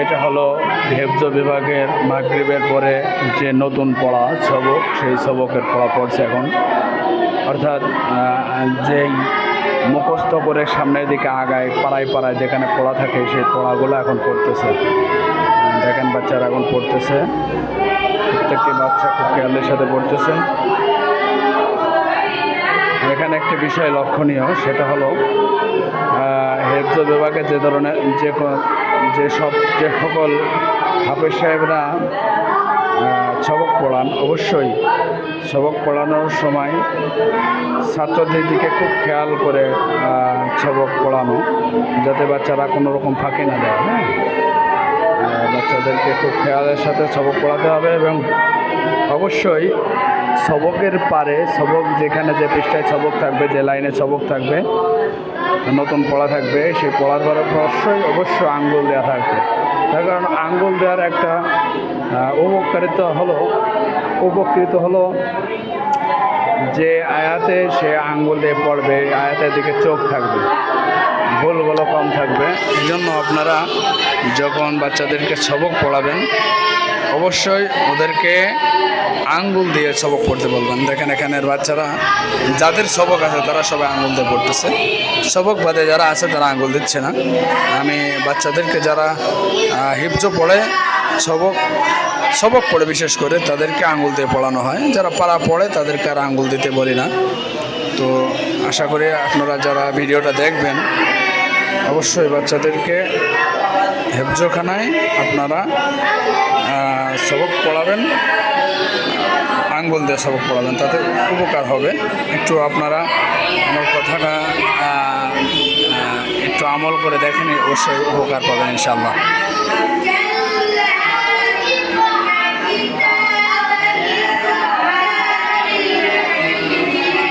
এটা হলো হেফজ বিভাগের মাগরিবের পরে যে নতুন পড়া সবক সেই সবকের পড়া পড়ছে এখন। অর্থাৎ যেই মুখস্থ করে সামনের দিকে আগায়, পাড়ায় পাড়ায় যেখানে পড়া থাকে, সেই পড়াগুলো এখন পড়তেছে। দেখেন বাচ্চারা এখন পড়তেছে। প্রত্যেকটি বাচ্চা খুব খেয়ালের সাথে পড়তেছে। এখানে একটি বিষয় লক্ষণীয়, সেটা হলো হেফজ বিভাগে যে ধরনের, যে যে সব যে সকল হাফেজ সাহেবরা সবক পড়ান, অবশ্যই সবক পড়ানোর সময় ছাত্রদের দিকে খুব খেয়াল করে সবক পড়ানো, যাতে বাচ্চারা কোনো রকম ফাঁকি না দেয় হ্যাঁ? বাচ্চাদেরকে খুব খেয়ালের সাথে সবক পড়াতে হবে এবং অবশ্যই সবকের পারে সবক যেখানে যে পৃষ্ঠায় সবক থাকবে, যে লাইনে সবক থাকবে নতুন পড়া থাকবে, সেই পড়ার পরে অবশ্যই অবশ্যই আঙ্গুল দেওয়া থাকবে। তার কারণ আঙ্গুল দেওয়ার একটা উপকারিত হলো, উপকৃত হলো যে আয়াতে সে আঙ্গুল দিয়ে পড়বে, আয়াতের দিকে চোখ থাকবে। ভুলগুলো কম থাকবে। এই জন্য আপনারা যখন বাচ্চাদেরকে সবক পড়াবেন, অবশ্যই ওদেরকে আঙ্গুল দিয়ে সবক পড়তে বলবেন। দেখেন এখানের বাচ্চারা, যাদের সবক আছে তারা সবাই আঙ্গুল দিয়ে পড়তেছে। সবক বাদে যারা আছে তারা আঙ্গুল দিচ্ছে না। আমি বাচ্চাদেরকে যারা হিপজো পড়ে সবক সবক পড়ে বিশেষ করে, তাদেরকে আঙ্গুল দিয়ে পড়ানো হয়। যারা পাড়া পড়ে তাদেরকে আর আঙ্গুল দিতে বলি না। তো আশা করি আপনারা যারা ভিডিওটা দেখবেন, অবশ্যই বাচ্চাদেরকে হেফজোখানায় আপনারা সবক পড়াবেন, আঙ্গুল দিয়ে সবক পড়াবেন, তাতে উপকার হবে। একটু আপনারা আমার কথাটা একটু আমল করে দেখেন, অবশ্যই উপকার পাবেন ইনশাল্লাহ